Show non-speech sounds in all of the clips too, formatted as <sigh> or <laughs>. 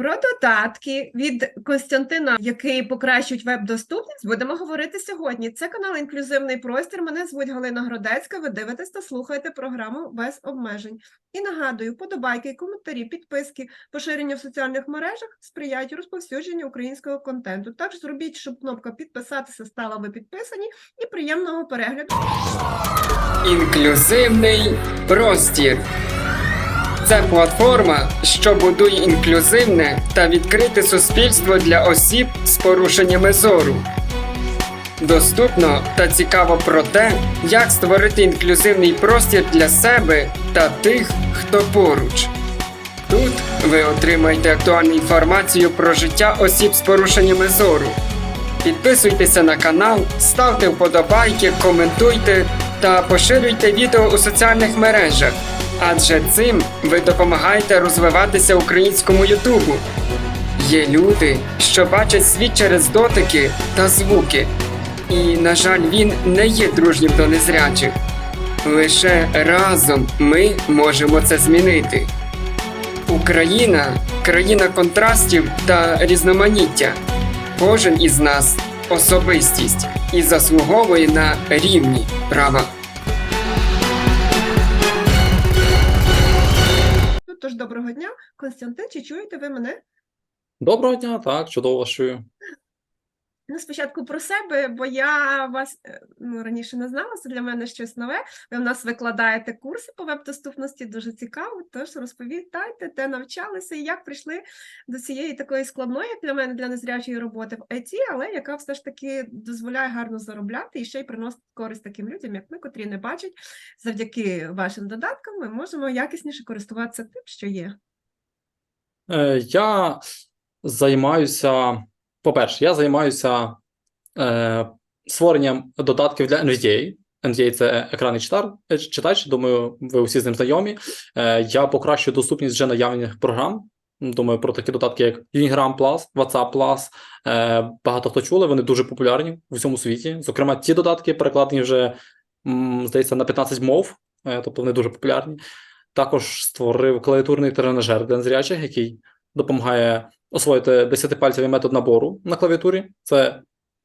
Про додатки від Костянтина, які покращують веб-доступність, будемо говорити сьогодні. Це канал Інклюзивний простір. Мене звуть Галина Гродецька. Ви дивитесь та слухаєте програму без обмежень. І нагадую, подобайки, коментарі, підписки, поширення в соціальних мережах сприяють розповсюдженню українського контенту. Також зробіть, щоб кнопка підписатися стала ви підписані, і приємного перегляду. Інклюзивний простір. Це платформа, що будує інклюзивне та відкрите суспільство для осіб з порушеннями зору. Доступно та цікаво про те, як створити інклюзивний простір для себе та тих, хто поруч. Тут ви отримаєте актуальну інформацію про життя осіб з порушеннями зору. Підписуйтеся на канал, ставте вподобайки, коментуйте та поширюйте відео у соціальних мережах, адже цим ви допомагаєте розвиватися українському Ютубу. Є люди, що бачать світ через дотики та звуки, і, на жаль, він не є дружнім до незрячих. Лише разом ми можемо це змінити. Україна країна контрастів та різноманіття. Кожен із нас особистість і заслуговує на рівні права. Тож доброго дня, Константин, чи чуєте ви мене? Доброго дня, так, чудово вас чую. Ну, спочатку про себе, бо я вас е, ну, раніше не знала, це для мене щось нове. Ви в нас викладаєте курси по веб-доступності, дуже цікаво. Тож розповідайте, де навчалися і як прийшли до цієї такої складної, як для мене, для незрячої роботи в ІТ, але яка все ж таки дозволяє гарно заробляти і ще й приносить користь таким людям, як ми, котрі не бачать. Завдяки вашим додаткам ми можемо якісніше користуватися тим, що є. Е, я займаюся, по-перше, я займаюся е, створенням додатків для NVDA. NVDA – це екранний читар, е, читач, думаю, ви усі з ним знайомі. Е, я покращую доступність вже наявних програм. Думаю, про такі додатки, як Unigram Plus, WhatsApp Plus. Е, багато хто чули, вони дуже популярні в усьому світі. Зокрема, ті додатки перекладені вже, м, здається, на 15 мов, е, тобто вони дуже популярні. Також створив клавіатурний тренажер для незрячих, який допомагає освоїти 10-пальцевий метод набору на клавіатурі. Це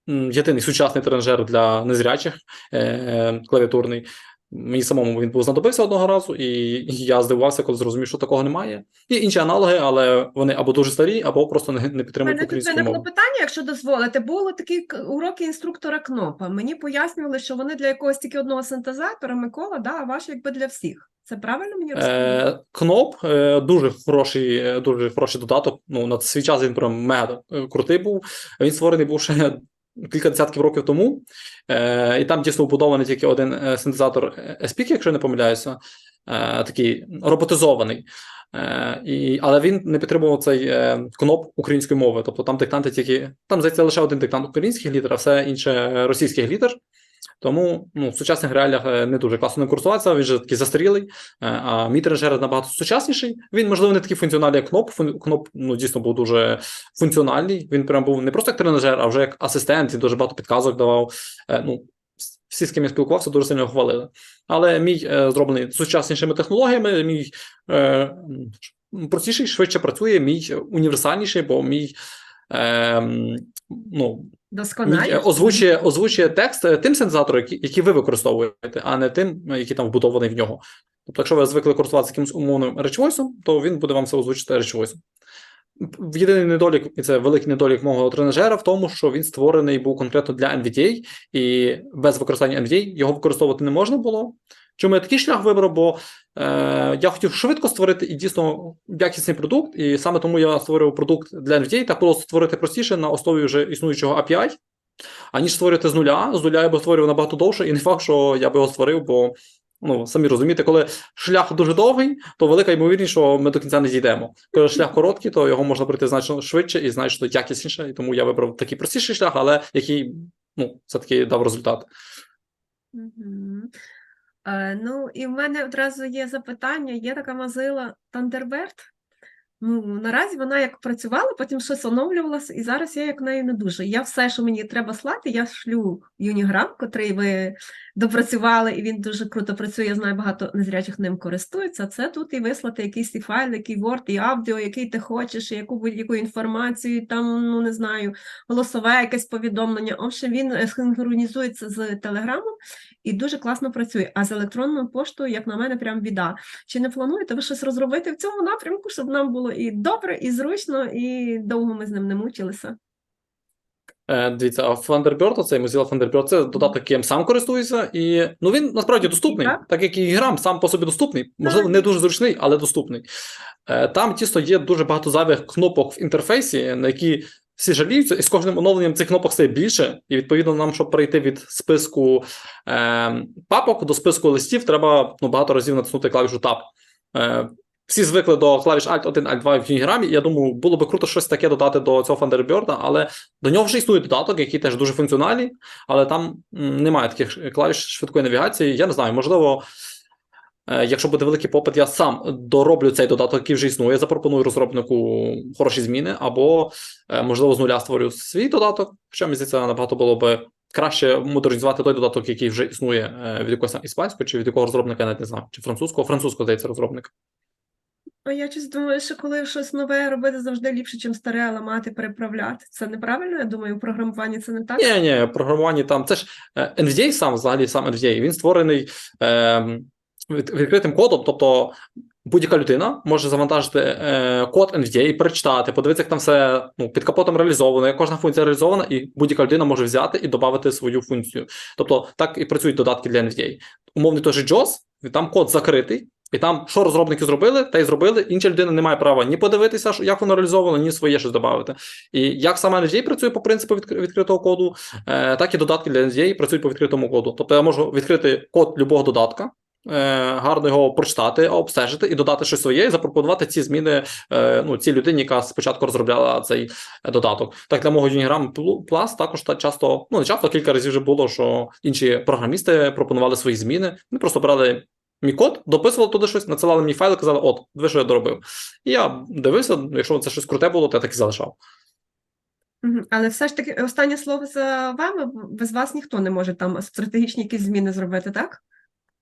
єдиний сучасний тренажер для незрячих е, клавіатурний. Мені самому він був знадобився одного разу, і я здивувався, коли зрозумів, що такого немає. Є інші аналоги, але вони або дуже старі, або просто не, не підтримують мене українську мову. питання, якщо дозволите. Були такі уроки інструктора КНОПа. Мені пояснювали, що вони для якогось тільки одного синтезатора, Микола, да, а ваші якби для всіх. Це правильно мені? Е, Кноп е, дуже хороший, е, дуже хороший додаток. Ну, на свій час він прям мега е, крутий був. Він створений був ще <laughs> кілька десятків років тому. Е, і там дійсно вбудований тільки один синтезатор SPIC, якщо я не помиляюся, е, такий роботизований. Е, і, але він не підтримував цей е, кноп української мови. Тобто там диктанти тільки, там здається лише один диктант українських літер, а все інше російських літер. Тому ну, в сучасних реаліях е, не дуже класно ним користуватися, він же такий застарілий, е, а мій тренажер набагато сучасніший. Він, можливо, не такий функціональний, як кноп. Кноп ну, дійсно був дуже функціональний. Він прям був не просто як тренажер, а вже як асистент, він дуже багато підказок давав. Е, Ну, всі, з ким я спілкувався, дуже сильно хвалили. Але мій зроблений сучаснішими технологіями, мій е, простіший, швидше працює, мій універсальніший, бо мій. Е, ну, Е, озвучує, озвучує текст е, тим сенсатором, який, який ви використовуєте, а не тим, е, який там вбудований в нього. Тобто, якщо ви звикли користуватися якимось умовним речвойсом, то він буде вам все озвучити речвойсом. Єдиний недолік, і це великий недолік мого тренажера, в тому, що він створений був конкретно для NVDA, і без використання NVDA його використовувати не можна було. Чому я такий шлях вибрав? Бо е, я хотів швидко створити і дійсно якісний продукт, і саме тому я створив продукт для NVDA. Так було створити простіше на основі вже існуючого API, аніж створювати з нуля. З нуля я би створював набагато довше, і не факт, що я би його створив, бо ну, самі розумієте, коли шлях дуже довгий, то велика ймовірність, що ми до кінця не зійдемо. Коли шлях короткий, то його можна пройти значно швидше і значно якісніше. І тому я вибрав такий простіший шлях, але який ну, все-таки дав результат. Е, ну, і в мене одразу є запитання: є така мазила Thunderbird. Ну, наразі вона як працювала, потім щось оновлювалося, і зараз я як нею не дуже. Я все, що мені треба слати, я шлю Юніграм, котрий ви допрацювали, і він дуже круто працює. Я знаю, багато незрячих ним користуються. Це тут і вислати якийсь і файл, який Word, і аудіо, який ти хочеш, і яку будь-яку інформацію, там, ну не знаю, голосове якесь повідомлення. В общем, він синхронізується з Телеграмом і дуже класно працює. А з електронною поштою, як на мене, прям біда. Чи не плануєте ви щось розробити в цьому напрямку, щоб нам було і добре, і зручно, і довго ми з ним не мучилися? Е, Дивіться, а Thunderbird, оцей Mozilla Thunderbird, це додаток, яким сам користуюся, і ну він насправді доступний, Так. так як і грам сам по собі доступний. Можливо, не дуже зручний, але доступний. Е, Там тісто є дуже багато зайвих кнопок в інтерфейсі, на які всі жаліються, і з кожним оновленням цих кнопок стає більше. І відповідно, нам, щоб перейти від списку е, папок до списку листів, треба ну, багато разів натиснути клавішу Tab. Е, всі звикли до клавіш Alt 1, Alt 2 в Unigramі, я думаю, було би круто щось таке додати до цього Thunderbird, але до нього вже існує додаток, який теж дуже функціональний, але там немає таких клавіш швидкої навігації. Я не знаю, можливо, е, якщо буде великий попит, я сам дороблю цей додаток, який вже існує, запропоную розробнику хороші зміни, або, е, можливо, з нуля створю свій додаток, хоча мені здається, набагато було би краще модернізувати той додаток, який вже існує е, від якогось іспанського, чи від якого розробника, я навіть не знаю, чи французького, французького, здається, розробника. Я щось думаю, що коли щось нове робити, завжди ліпше, ніж старе ламати, переправляти. Це неправильно, я думаю, у програмуванні це не так. Ні, ні, програмування там. Це ж е, NVDA сам, взагалі сам NVDA, він створений е, відкритим кодом. Тобто будь-яка людина може завантажити е, код NVDA, перечитати, подивитися, як там все ну, під капотом реалізовано, як кожна функція реалізована, і будь-яка людина може взяти і додати свою функцію. Тобто так і працюють додатки для NVDA. Умовний той же JOS, там код закритий. І там, що розробники зробили, те й зробили. Інша людина не має права ні подивитися, як воно реалізовано, ні своє щось додати. І як сама NVDA працює по принципу відкритого коду, е, так і додатки для NVDA працюють по відкритому коду. Тобто я можу відкрити код любого додатка, е, гарно його прочитати, обстежити і додати щось своє, і запропонувати ці зміни е, ну, цій людині, яка спочатку розробляла цей додаток. Так, для мого Unigram Plus також та часто, ну не часто, кілька разів вже було, що інші програмісти пропонували свої зміни. Вони просто брали. Мій код, дописували туди щось, надсилали мені файл і казали, от, диви, що я доробив. І я дивився, якщо це щось круте було, то я так і залишав. Але все ж таки останнє слово за вами, без вас ніхто не може там стратегічні якісь зміни зробити, так?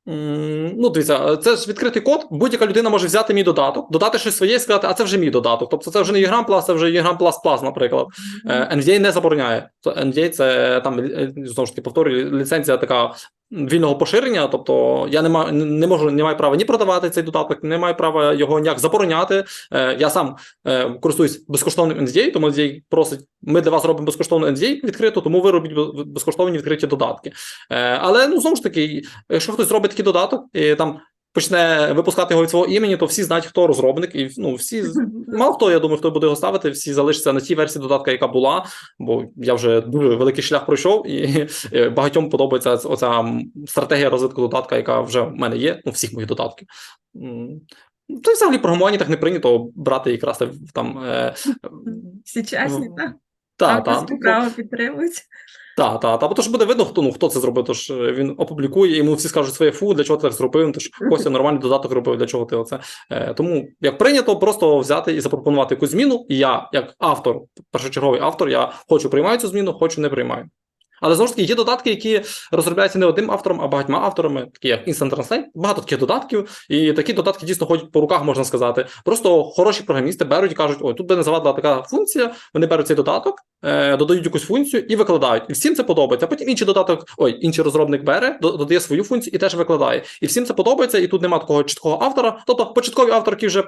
Ну, дивіться, це ж відкритий код. Будь-яка людина може взяти мій додаток, додати щось своє і сказати, а це вже мій додаток. Тобто це вже не Egram Plus, це вже Egram Plus Plus, наприклад. Е, NVDA не забороняє. NVDA це там е, знову ж таки повторюю, ліцензія така вільного поширення. Тобто я не маю не можу, не маю права ні продавати цей додаток, не маю права його ніяк забороняти. Е, Я сам е, користуюсь безкоштовним NDA, тому NDA просить, ми для вас робимо безкоштовну NDA відкриту, тому ви робіть безкоштовні відкриті додатки. Е, Але ну знову ж таки, якщо хтось робить такий додаток і там. Почне випускати його від свого імені, то всі знають, хто розробник, і ну всі <laughs> Мало хто, я думаю, хто буде його ставити, всі залишаться на тій версії додатка, яка була, бо я вже дуже великий шлях пройшов, і <laughs> е, багатьом подобається оця стратегія розвитку додатка, яка вже в мене є, ну, всіх моїх додатків. Та й взагалі програмування так не прийнято брати і красти там. Е, <laughs> Ну, так? та, Авторські та, права підтримують. Та, та, та, бо то ж буде видно, хто, ну, хто це зробив, тож е, він опублікує, йому всі скажуть своє фу, для чого ти так зробив, тож Костя нормальний додаток робив, для чого ти оце. Е, тому, як прийнято, просто взяти і запропонувати якусь зміну, і я, як автор, першочерговий автор, я хочу приймаю цю зміну, хочу не приймаю. Але знову ж таки, є додатки, які розробляються не одним автором, а багатьма авторами, такі як Instant Translate, багато таких додатків, і такі додатки дійсно ходять по руках, можна сказати. Просто хороші програмісти беруть і кажуть, ой, тут би не завадила така функція, вони беруть цей додаток, е, додають якусь функцію і викладають. І всім це подобається. Потім інший додаток, ой, інший розробник бере, додає свою функцію і теж викладає. І всім це подобається, і тут немає такого чіткого автора. Тобто початкові автор, який вже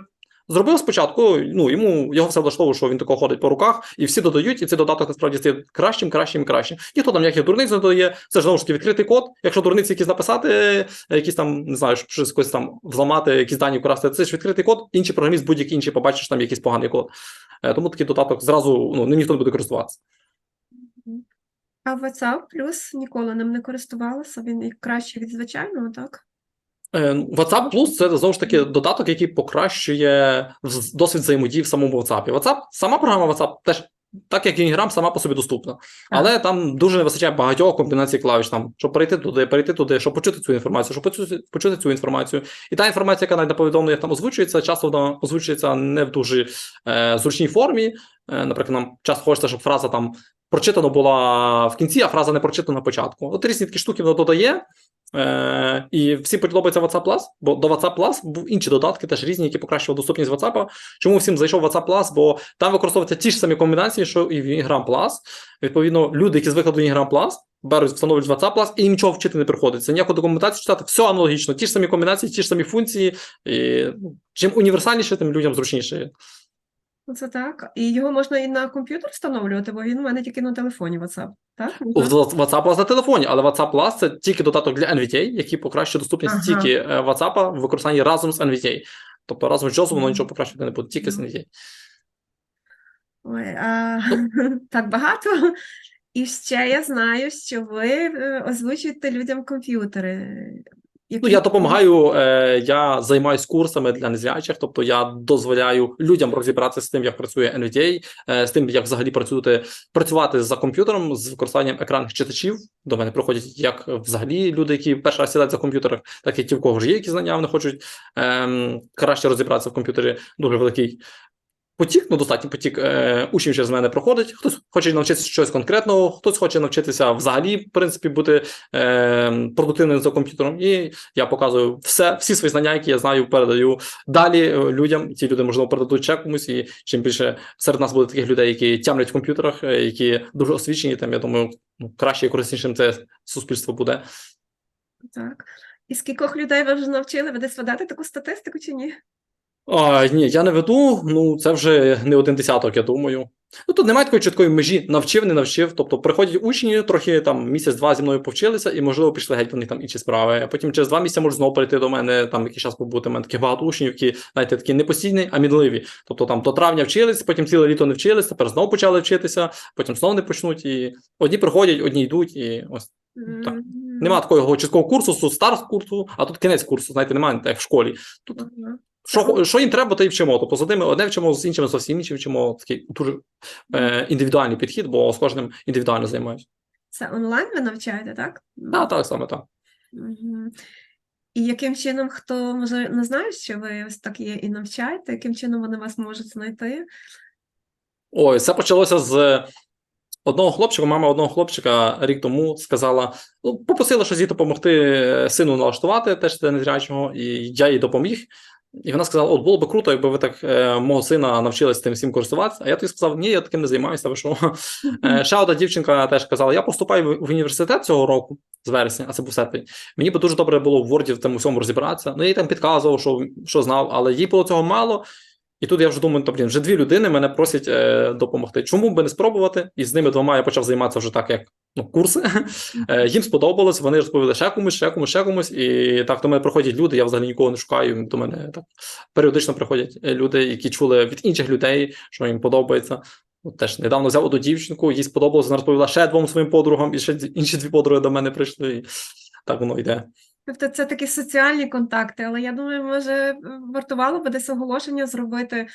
зробив спочатку, ну йому його все влаштовує, що він тако ходить по руках, і всі додають, і цей додаток насправді стає кращим, кращим кращим. Ніхто там ніяких дурниць не додає. Це ж знову ж таки відкритий код. Якщо дурниці якісь написати, е, якісь там не знаю, щось якось там взламати, якісь дані вкрасти, це ж відкритий код. Інший програміст, будь-який інший побачиш там якийсь поганий код. Е, Тому такий додаток зразу ну ним ніхто не буде користуватися. А WhatsApp плюс ніколи ним не користувалася, він краще від звичайного, так? Е, WhatsApp Plus це знову ж таки додаток, який покращує досвід взаємодії в самому WhatsApp. WhatsApp, сама програма WhatsApp теж так як Ініграм сама по собі доступна. Але там дуже не вистачає багатьох комбінацій клавіш, там, щоб перейти туди, перейти туди, щоб почути цю інформацію, щоб почути, почути цю інформацію. І та інформація, яка навіть на повідомленнях там озвучується, часто вона озвучується не в дуже е, зручній формі. Е, наприклад, нам часто хочеться, щоб фраза там прочитана була в кінці, а фраза не прочитана на початку. От різні такі штуки воно додає. Е, і всім подобається WhatsApp Plus, бо до WhatsApp Plus був інші додатки, теж різні, які покращували доступність WhatsApp. Чому всім зайшов WhatsApp Plus? Бо там використовуються ті ж самі комбінації, що і в Instagram Plus. Відповідно, люди, які звикли до Instagram Plus, беруть, встановлюють WhatsApp Plus, і їм нічого вчити не приходиться. Ніяку документацію читати, все аналогічно, ті ж самі комбінації, ті ж самі функції. І, ну, чим універсальніше, тим людям зручніше. Це так. І його можна і на комп'ютер встановлювати, бо він у мене тільки на телефоні WhatsApp. Так? У WhatsApp Plus на телефоні, але WhatsApp Plus це тільки додаток для NVDA, який покращує доступність Ага. тільки е, WhatsApp в використанні разом з NVDA. Тобто разом з JAWS воно нічого покращувати не буде, тільки з NVDA. Ой, а, <laughs> так багато. І ще я знаю, що ви е, озвучуєте людям комп'ютери. Ну, я допомагаю, е, я займаюсь курсами для незрячих, тобто я дозволяю людям розібратися з тим, як працює NVDA, е, з тим, як взагалі працювати, працювати за комп'ютером з використанням екранних читачів. До мене приходять як взагалі люди, які перший раз сідають за комп'ютерах, так і ті, в кого вже є якісь знання, вони хочуть ем, краще розібратися в комп'ютері. Дуже великий потік, ну достатній потік е, учнів через мене проходить. Хтось хоче навчитися щось конкретного, хтось хоче навчитися взагалі, в принципі, бути е, продуктивним за комп'ютером. І я показую все, всі свої знання, які я знаю, передаю далі е, людям. Ті люди, можливо, передадуть ще комусь. І чим більше серед нас буде таких людей, які тямлять в комп'ютерах, е, які дуже освічені, тим я думаю, ну, краще і кориснішим це суспільство буде. Так. І скількох людей ви вже навчили? Ви десь ведете таку статистику чи ні? А, ні, я не веду. Ну це вже не один десяток, я думаю. Ну тут немає такої чіткої межі, навчив, не навчив. Тобто приходять учні, трохи там місяць-два зі мною повчилися, і можливо пішли геть вони там інші справи. А потім через два місяці можуть знову прийти до мене, там якийсь час побути. У мене таких багато учнів, які знаєте, такі не постійні, а мінливі. Тобто там до травня вчились, потім ціле літо не вчились, тепер знову почали вчитися, потім знову не почнуть. І одні приходять, одні йдуть, і ось Так. М, нема такого чіткого курсу, старт курсу, а тут кінець курсу. Знаєте, немає як в школі. Тут. Що, що їм треба, то і вчимо. Тобто з одними одне вчимо, з іншими зовсім інші вчимо. Такий дуже е, індивідуальний підхід, бо з кожним індивідуально займаюся. Це онлайн ви навчаєте, так? Так, так, саме так. І яким чином, хто може не знає, що ви ось так є і навчаєте, яким чином вони вас можуть знайти? Ой, це почалося з одного хлопчика. Мама одного хлопчика рік тому сказала: ну, попросила щось їй допомогти е, сину налаштувати, теж незрячого, і я їй допоміг. І вона сказала: От було би круто, якби ви так е, мого сина навчились тим всім користуватися. А я тоді сказав, ні, я таким не займаюся. Ви що? <laughs> Е, ще одна дівчинка теж казала: я поступаю в в університет цього року з вересня, а це був серпень. Мені би дуже добре було в Word в тому всьому розібратися. Ну я їй там підказував, що, що знав, але їй було цього мало. І тут я вже думаю, то, блін, вже дві людини мене просять е, допомогти. Чому би не спробувати? І з ними двома я почав займатися вже так, як ну, курси. Е, їм сподобалось, вони розповіли ще комусь, ще комусь, ще комусь. І так до мене приходять люди. Я взагалі нікого не шукаю. До мене так періодично приходять е, люди, які чули від інших людей, що їм подобається. От теж недавно взяв одну дівчинку, їй сподобалось, вона розповіла ще двом своїм подругам, і ще інші дві подруги до мене прийшли. І так воно йде. Тобто це такі соціальні контакти, але я думаю, може, вартувало би десь оголошення зробити,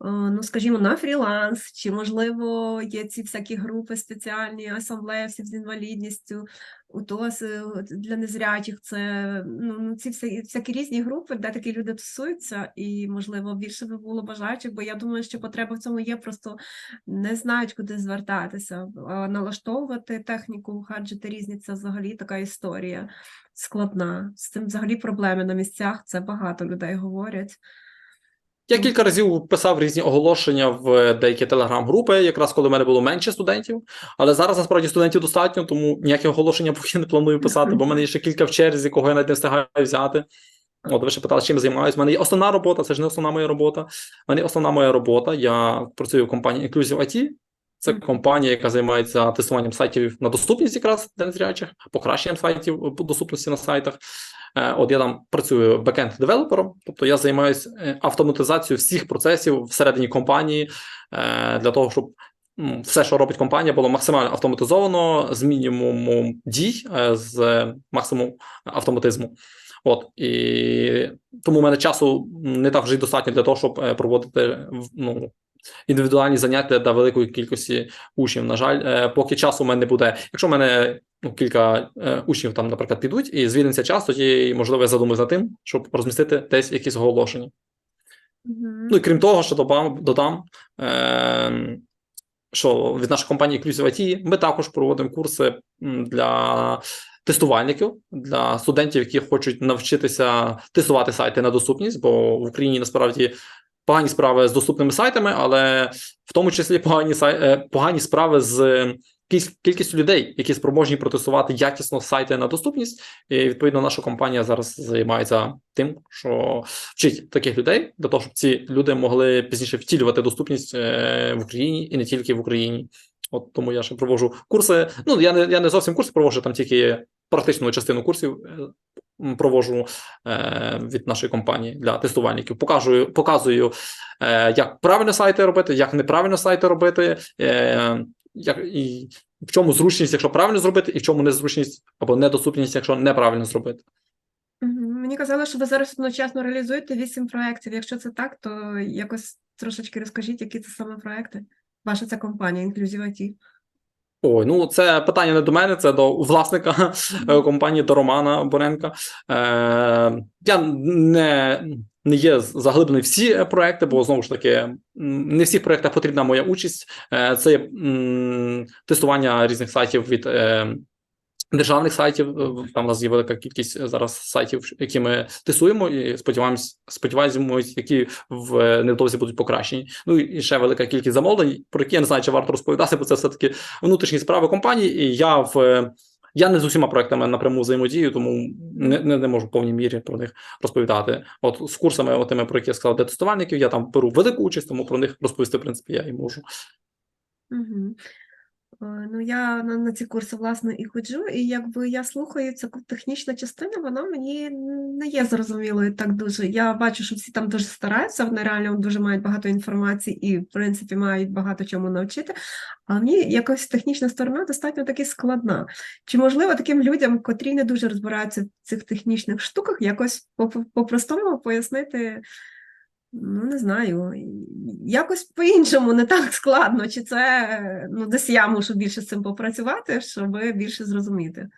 ну, скажімо, на фріланс, чи, можливо, є ці всякі групи спеціальні, асамблеї з інвалідністю, УТОС е, для незрячих, це ну, ну, ці всякі, всякі різні групи, де такі люди тусуються, і, можливо, більше би було бажаючих, бо я думаю, що потреба в цьому є, просто не знають, куди звертатися, налаштовувати техніку, гаджети різні, це взагалі така історія складна. З цим взагалі проблеми на місцях, це багато людей говорять. Я кілька разів писав різні оголошення в деякі телеграм-групи, якраз коли в мене було менше студентів. Але зараз насправді студентів достатньо, тому ніякі оголошення поки не планую писати, бо в мене є ще кілька в черзі, кого я навіть не встигаю взяти. От ви ще питали, чим займаюся. У мене є основна робота, це ж не основна моя робота. У мене є основна моя робота. Я працюю в компанії Inclusive IT. Це компанія, яка займається тестуванням сайтів на доступність якраз для незрячих, покращенням сайтів доступності на сайтах. Е, От я там працюю бекенд девелопером, тобто я займаюся автоматизацією всіх процесів всередині компанії е, для того, щоб все, що робить компанія, було максимально автоматизовано з мінімумом дій, е, з максимумом автоматизму. От і тому в мене часу не так вже й достатньо для того, щоб е, проводити ну, індивідуальні заняття для великої кількості учнів. На жаль, е, поки часу в мене не буде. Якщо в мене ну, кілька е, учнів там, наприклад, підуть і звільниться час, тоді можливо я задумаюсь над тим, щоб розмістити десь якісь оголошення. Мгм. Ну і крім того, що додам, додам е, що від нашої компанії Inclusive IT ми також проводимо курси для тестувальників, для студентів, які хочуть навчитися тестувати сайти на доступність, бо в Україні насправді погані справи з доступними сайтами, але в тому числі погані е, погані справи з кіль- кількістю людей, які спроможні протестувати якісно сайти на доступність. І відповідно наша компанія зараз займається тим, що вчить таких людей для того, щоб ці люди могли пізніше втілювати доступність е, в Україні і не тільки в Україні. От тому я ще проводжу курси. Ну я не я не зовсім курси проводжу, там тільки практичну частину курсів м, проводжу е, від нашої компанії для тестувальників. Показую, показую, е, як правильно сайти робити, як неправильно сайти робити, е, як і в чому зручність, якщо правильно зробити, і в чому незручність або недоступність, якщо неправильно зробити. Мені казали, що ви зараз одночасно реалізуєте вісім проєктів. Якщо це так, то якось трошечки розкажіть, які це саме проекти. Ваша ця компанія Inclusive IT. Ой, ну це питання не до мене, це до власника е, компанії, до Романа Боренка. Е, я не, не є заглиблений всі проекти, бо знову ж таки, не в всіх проектах потрібна моя участь. Е, це є м, тестування різних сайтів від. Е, Державних сайтів Е, там у нас є велика кількість е, зараз сайтів, які ми тестуємо, і сподіваємось, сподіваємось, які в е, невдовзі будуть покращені. Ну і ще велика кількість замовлень, про які я не знаю, чи варто розповідати, бо це все таки внутрішні справи компанії. І я в я не з усіма проектами напряму взаємодію, тому не, не, не можу в повній мірі про них розповідати. От з курсами, отими, про які я сказав, для тестувальників, я там беру велику участь, тому про них розповісти, в принципі, я і можу. Угу. Ну, я на, на ці курси, власне, і ходжу, і якби я слухаю цю технічна частина, вона мені не є зрозумілою так дуже. Я бачу, що всі там дуже стараються, вони реально дуже мають багато інформації і, в принципі, мають багато чому навчити. А мені якось технічна сторона достатньо таки складна. Чи можливо таким людям, котрі не дуже розбираються в цих технічних штуках, якось по- по-простому пояснити? Ну, не знаю, якось по-іншому не так складно, чи це ну, десь я мушу більше з цим попрацювати, щоб більше зрозуміти.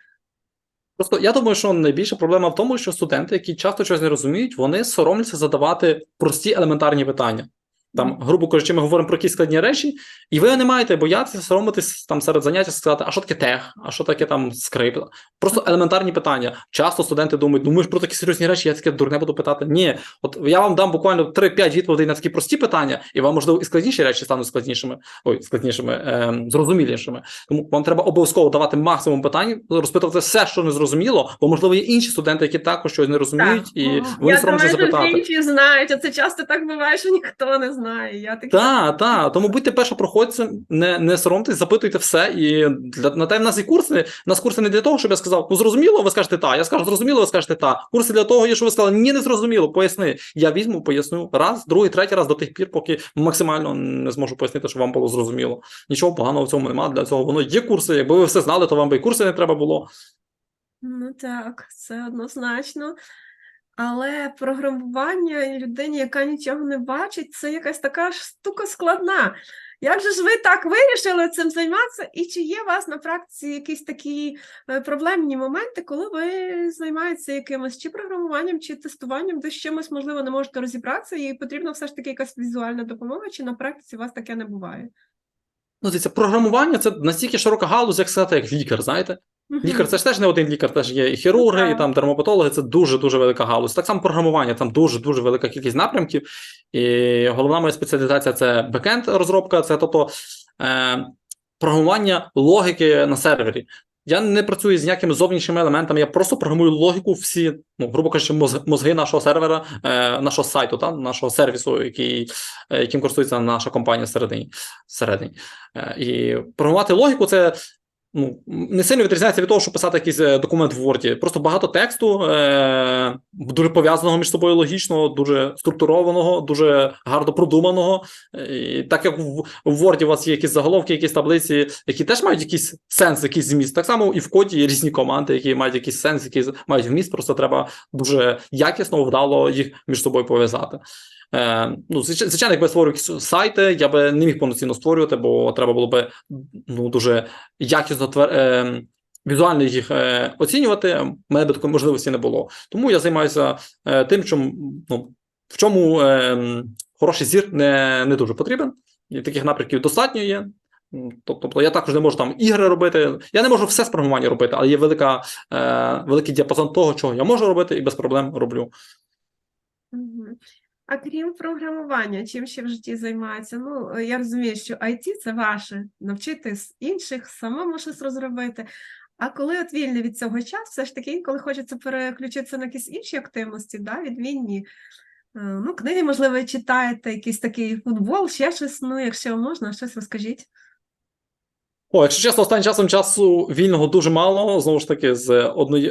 Просто я думаю, що найбільша проблема в тому, що студенти, які часто щось не розуміють, вони соромляться задавати прості елементарні питання. Там, грубо кажучи, ми говоримо про якісь складні речі, і ви не маєте боятися соромитись там серед заняття, сказати, а що таке тех, а що таке там скрипт. Просто елементарні питання. Часто студенти думають, ну ми ж про такі серйозні речі, я таке дурне буду питати. Ні, от я вам дам буквально 3-5 відповідей на такі прості питання, і вам, можливо, і складніші речі стануть складнішими, ой, складнішими, ем, зрозумілішими. Тому вам треба обов'язково давати максимум питань, розпитувати все, що не зрозуміло, бо можливо є інші студенти, які також щось не розуміють, і вони соромляться запитати. інші знають, а це часто так буває, що ніхто не знає. Я такі... Так, так. Тому будьте першопроходцем, не, не соромтесь, запитуйте все. І для на те в нас і курси. У нас курси не для того, щоб я сказав, ну зрозуміло, ви скажете так. Я скажу, зрозуміло, ви скажете так. Курси для того, є, щоб ви сказали, ні, не зрозуміло, поясни. Я візьму, поясню раз, другий, третій раз до тих пір, поки максимально не зможу пояснити, щоб вам було зрозуміло. Нічого поганого в цьому немає. Для цього воно є курси. Якби ви все знали, то вам би і курси не треба було. Ну так, це однозначно. Але програмування людині, яка нічого не бачить, це якась така штука складна. Як же ж ви так вирішили цим займатися? І чи є у вас на практиці якісь такі е, проблемні моменти, коли ви займаєтеся якимось чи програмуванням, чи тестуванням, де з чимось, можливо, не можете розібратися, і потрібна все ж таки якась візуальна допомога, чи на практиці у вас таке не буває? Ну, дивіться, програмування це настільки широка галузь, як сказати, як лікар, знаєте. Лікар це ж теж не один лікар, теж є і хірурги, Ну, і там дерматологи. Це дуже дуже велика галузь. Так само програмування, там дуже дуже велика кількість напрямків. І головна моя спеціалізація це бекенд розробка, це тобто е, програмування логіки на сервері. Я не працюю з ніякими зовнішніми елементами, я просто програмую логіку всі, ну, грубо кажучи, моз- мозги нашого сервера, е, нашого сайту, та, нашого сервісу, який, е, яким користується наша компанія всередині. всередині. Е, і програмувати логіку це ну, не сильно відрізняється від того, щоб писати якийсь е, документ в Word. Просто багато тексту, е, дуже пов'язаного між собою логічно, дуже структурованого, дуже гарно продуманого. Е, І так як в Word у вас є якісь заголовки, якісь таблиці, які теж мають якийсь сенс, якийсь зміст. Так само і в коді є різні команди, які мають якийсь сенс, які мають вміст, просто треба дуже якісно, вдало їх між собою пов'язати. Е, ну, звичайно, якби я створював сайти, я би не міг повноцінно створювати, бо треба було би ну, дуже якісно твер, е, візуально їх е, оцінювати. Мене би такої можливості не було. Тому я займаюся е, тим, чому, ну, в чому е, хороший зір не, не дуже потрібен. І таких напрямків достатньо є. Тобто я також не можу там ігри робити. Я не можу все з програмування робити, але є велика, е, великий діапазон того, чого я можу робити, і без проблем роблю. А крім програмування, чим ще в житті займається? Ну, е, я розумію, що IT – це ваше, навчити інших, самому щось розробити. А коли от вільний від цього часу, все ж таки інколи хочеться переключитися на якісь інші активності, да, відмінні. Е, Ну, книги, можливо, читаєте, якийсь такий футбол, ще щось, ну, якщо можна, щось розкажіть. О, якщо чесно, останнім часом часу вільного дуже мало. Знову ж таки, з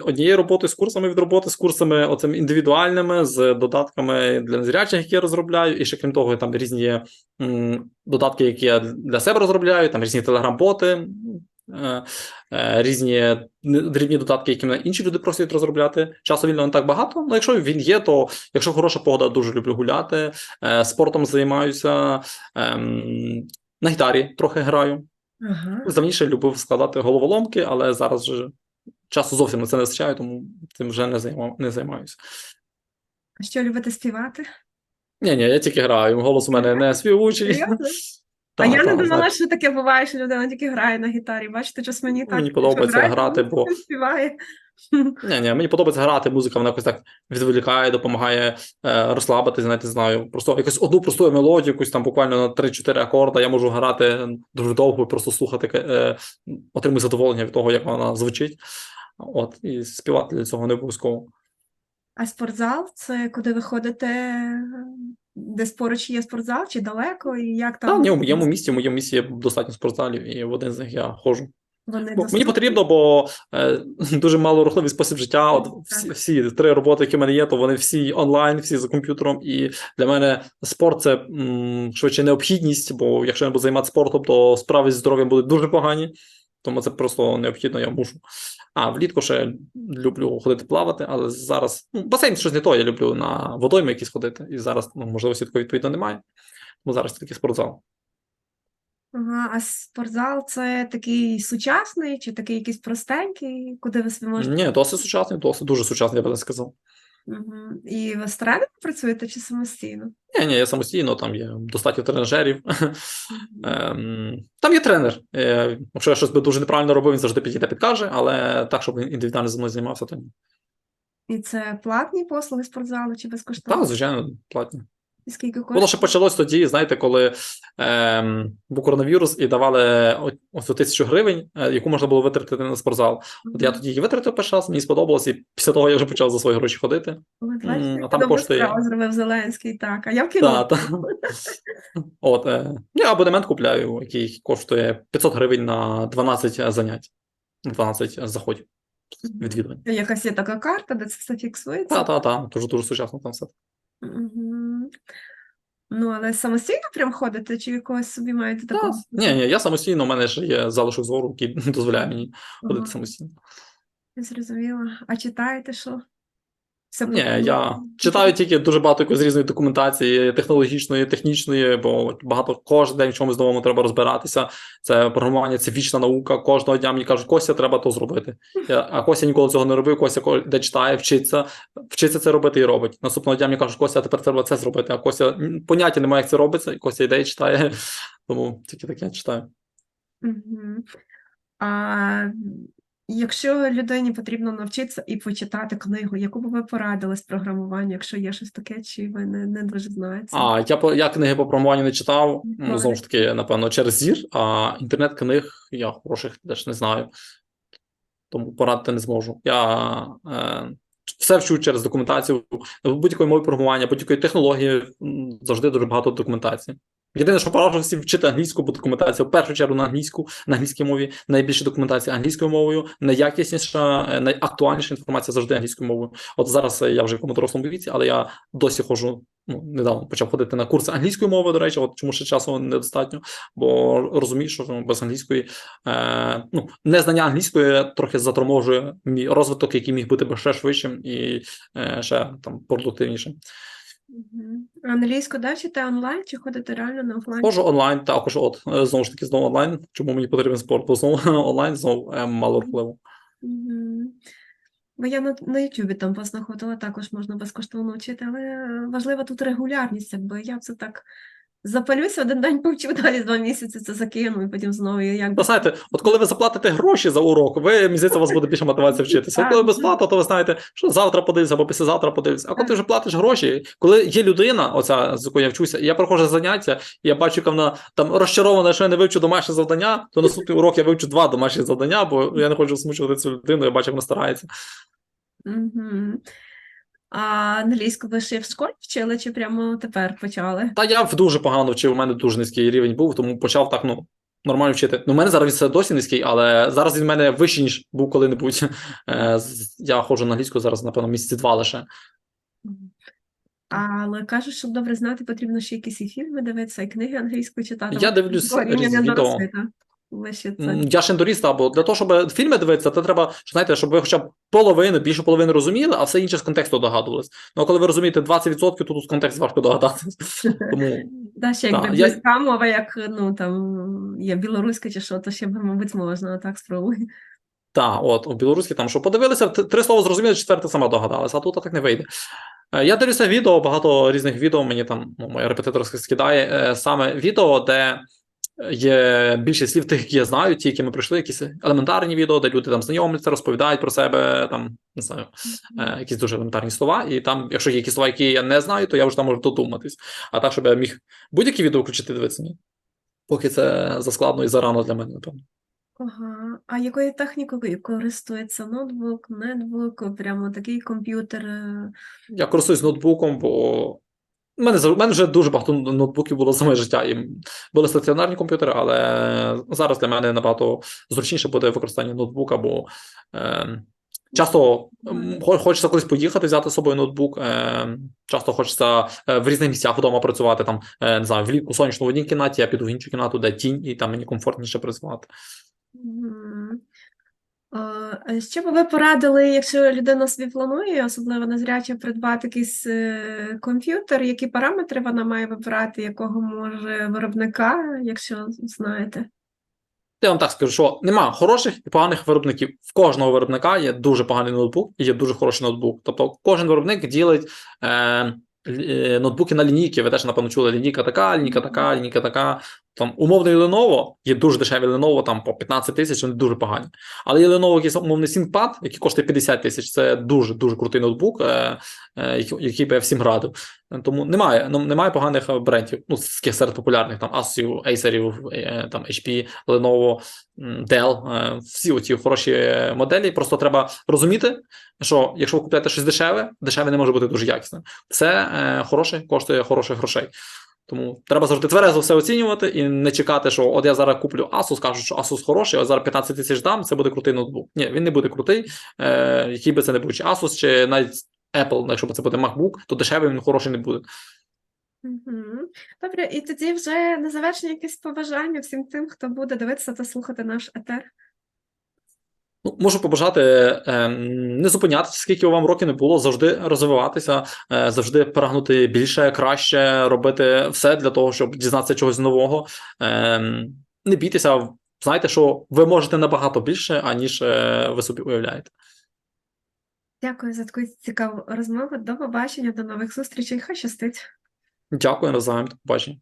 однієї роботи, з курсами від роботи, з курсами оцим індивідуальними, з додатками для незрячих, які я розробляю. І ще крім того, там різні є додатки, які я для себе розробляю, там різні телеграм-боти, е, е, різні дрібні додатки, які мене інші люди просять розробляти. Часу вільного не так багато. але якщо він є, то якщо хороша погода, дуже люблю гуляти. Е, спортом займаюся, ем, на гітарі трохи граю. Ага. Давніше любив складати головоломки, але зараз вже часу зовсім на це не вистачає, тому цим вже не, займа, не займаюся. А що любите співати? Ні, ні, я тільки граю. Голос у мене не співучий. Серйозно? Та, а я та, не думала, знаєте, що таке буває, що людина тільки грає на гітарі. Бачите, щось мені так Мені подобається грає, грати, бо- співає. Ні, ні, мені подобається грати, музика вона якось так відволікає, допомагає е, розслабитись, знаєте, знаю. Просто якусь одну просту мелодію, якусь там буквально на 3-4 акорда, я можу грати дуже довго і просто слухати, е, отримую задоволення від того, як вона звучить. От, і співати для цього не обов'язково. А спортзал це куди ви ходите? Десь поруч є спортзал чи далеко? І як Та, там ні, в моєму місті, в моєму місті є достатньо спортзалів, і в один з них я ходжу. вони Бо мені потрібно, бо е, <laughs> дуже малорухливий спосіб життя. От всі, всі три роботи, які в мене є, то вони всі онлайн, всі за комп'ютером. І для мене спорт це м, швидше необхідність, бо якщо я не буду займатися спортом, то справи зі здоров'ям будуть дуже погані. Тому це просто необхідно, я мушу. А влітку ще люблю ходити плавати, але зараз ну, басейн щось не то. Я люблю на водойми якісь ходити. І зараз ну, можливості такої відповідно немає. Тому зараз тільки спортзал. Ага, а спортзал це такий сучасний чи такий якийсь простенький, куди ви собі можете? Ні, досить сучасний, досить дуже сучасний, я би так сказав. Мгм. І ви тренером працюєте чи самостійно? Ні, ні, я самостійно, там є достатньо тренажерів. Ем, Там є тренер. Е, Якщо я щось би дуже неправильно робив, він завжди підійде підкаже, але так, щоб він індивідуально зі мною займався, то ні. І це платні послуги спортзалу чи безкоштовні? Так, звичайно, платні. Скільки Воно ще почалось тоді, знаєте, коли ем, був коронавірус і давали ось тисячу гривень, е, яку можна було витратити на спортзал. От я тоді її витратив перший раз, мені сподобалось, і після того я вже почав за свої гроші ходити. Бачите, а там коштує- зробив Зеленський, так. А я в кіно. Та. От, е, я абонемент купляю, який коштує 500 гривень на 12 занять, 12 заходів відвідувань. Якась є така карта, де це все фіксується. Та, та, та, дуже дуже сучасно там все. Мгм. Ну, але самостійно прям ходите, чи якогось собі маєте Та, таку? ні, ні, я самостійно, у мене ж є залишок зору, який <laughs> дозволяє мені ходити Ага, самостійно. Зрозуміло. А читаєте що? Все Ні, я читаю тільки дуже багато якоїсь різної документації, технологічної, технічної, бо багато кожен день в чомусь новому треба розбиратися. Це програмування, це вічна наука. Кожного дня мені кажуть, Костя, треба то зробити. Я, а Костя ніколи цього не робив. Костя де читає, вчиться, вчиться це робити і робить. Наступного дня мені кажуть, Костя, а тепер треба це зробити. А Костя поняття немає, як це робиться, і Костя йде і читає. Тому тільки таке читаю. Мгм. А якщо людині потрібно навчитися і почитати книгу, яку б ви порадили з програмування, якщо є щось таке, чи ви не, не дуже знаєте? А я я книги по програмуванню не читав. Ну знову ж таки, напевно, через зір, а інтернет-книг я хороших теж не знаю. Тому порадити не зможу. Я е, все вчу через документацію. Будь-якої мови програмування, будь-якої технології завжди дуже багато документації. Єдине, що пораджу всім вчити англійську, бо документація в першу чергу на англійську, на англійській мові, найбільше документація англійською мовою, найякісніша, найактуальніша інформація завжди англійською мовою. От зараз е, я вже в якому дорослому віці, але я досі ходжу. Ну, недавно почав ходити на курси англійської мови, до речі, от чому ще часу недостатньо, бо розумію, що ну, без англійської е, ну, незнання англійської трохи заторможує мій розвиток, який міг бути би ще швидшим і е, ще там продуктивнішим. Англійську да, вчите онлайн чи ходите реально на офлайн? Можу онлайн, також от е, знову ж таки знову онлайн. Чому мені потрібен спорт? Бо знову <laughs> онлайн знову е, мало впливу. Бо я на, на Ютубі там познаходила, також можна безкоштовно вчити, але важлива тут регулярність, якби я це так запалюся, один день повчу, далі два місяці це закину, і потім знову і якби Ви знаєте, от коли ви заплатите гроші за урок, ви мені здається, у вас буде більше мотивація вчитися. От коли безплатно, то ви знаєте, що завтра подивися або післязавтра подивися. А коли ти вже платиш гроші, коли є людина, оця з якою я вчуся, і я проходжу заняття, і я бачу, яка вона там розчарована, що я не вивчу домашнє завдання, то наступний урок я вивчу два домашні завдання, бо я не хочу змучувати цю людину, я бачу, як вона старається. Мгм. А англійську ви ще в школі вчили, чи прямо тепер почали? Та я в дуже погано вчив, у мене дуже низький рівень був, тому почав так, ну. Нормально вчити. Ну, у мене зараз все досі низький, але зараз він в мене вищий, ніж був коли-небудь. <laughs> Е, Я ходжу на англійську зараз, напевно, місяці два лише. Але кажуть, щоб добре знати, потрібно ще якісь і фільми дивитися, і книги англійською читати. Я дивлюсь різні відео. Це. Я шендоріст, або для того, щоб фільми дивитися, то треба, що, знаєте, щоб ви хоча б половину, більше половини розуміли, а все інше з контексту догадувались. Ну, а коли ви розумієте 20%, то тут з контексту важко догадатися. <laughs> Тому Да, ще якби близька мова, як ну там є білоруська чи що, то ще мабуть, можна так спробуй. Так, от у білоруській там що подивилися, три слова зрозуміли, четверте сама догадалася, а тут так не вийде. Е, Я дивлюся відео, багато різних відео мені там ну, моя репетиторська скидає е, саме відео, де є більше слів тих, які я знаю, ті, які ми пройшли, якісь елементарні відео, де люди там знайомляться, розповідають про себе, там не знаю, е, якісь дуже елементарні слова. І там, якщо є якісь слова, які я не знаю, то я вже там можу додуматись. А так, щоб я міг будь-які відео включити, дивитися, ні. Поки це заскладно і зарано для мене, напевно. Ага. А якою технікою користується ноутбук, нетбук, прямо такий комп'ютер? е, Я користуюсь ноутбуком, бо в мене, мене вже дуже багато ноутбуків було за моє життя. І були стаціонарні комп'ютери, але зараз для мене набагато зручніше буде використання ноутбука, бо е, часто хочеться колись поїхати, взяти з собою ноутбук. Е, часто хочеться е, в різних місцях вдома працювати. Там, е, не знаю, влітку сонячно в одній кімнаті, я піду в іншу кімнату, де тінь, і там мені комфортніше працювати. Що би ви порадили, якщо людина собі планує, особливо незряче, придбати якийсь е, комп'ютер, які параметри вона має вибирати, якого може виробника, якщо знаєте? Я вам так скажу, що нема хороших і поганих виробників. В кожного виробника є дуже поганий ноутбук і є дуже хороший ноутбук. Тобто кожен виробник ділить е, е, ноутбуки на лінійки. Ви теж, напевно, чули, лінійка така, лінійка така, лінійка така. Там умовний Lenovo, є дуже дешеві Lenovo, там по 15 тисяч, вони дуже погані. Але є Lenovo, якийсь умовний ThinkPad, який коштує 50 тисяч. Це дуже дуже крутий ноутбук, е, е, який- би я всім радив. Тому немає, ну, немає поганих е, брендів. Ну, таких серед популярних там Asus, Acer, е, там HP, Lenovo, Dell, е, всі оці хороші моделі. Просто треба розуміти, що якщо ви купуєте щось дешеве, дешеве не може бути дуже якісним. Все е, хороше коштує хороших грошей. Тому треба завжди тверезо все оцінювати і не чекати, що от я зараз куплю Asus, кажуть, що Asus хороший, от зараз 15 тисяч дам, це буде крутий ноутбук. Ні, він не буде крутий, е, який би це не був, чи Asus, чи навіть Apple, якщо це буде MacBook, то дешевий він хороший не буде. Добре, і тоді вже на завершення якесь побажання всім тим, хто буде дивитися та слухати наш етер. Ну, можу побажати е, не зупинятися, скільки вам років не було, завжди розвиватися, е, завжди прагнути більше, краще, робити все для того, щоб дізнатися чогось нового. Е, не бійтеся, знайте, що ви можете набагато більше, аніж е, ви собі уявляєте. Дякую за таку цікаву розмову. До побачення, до нових зустрічей. Хай щастить. Дякую, навзаєм, до побачення.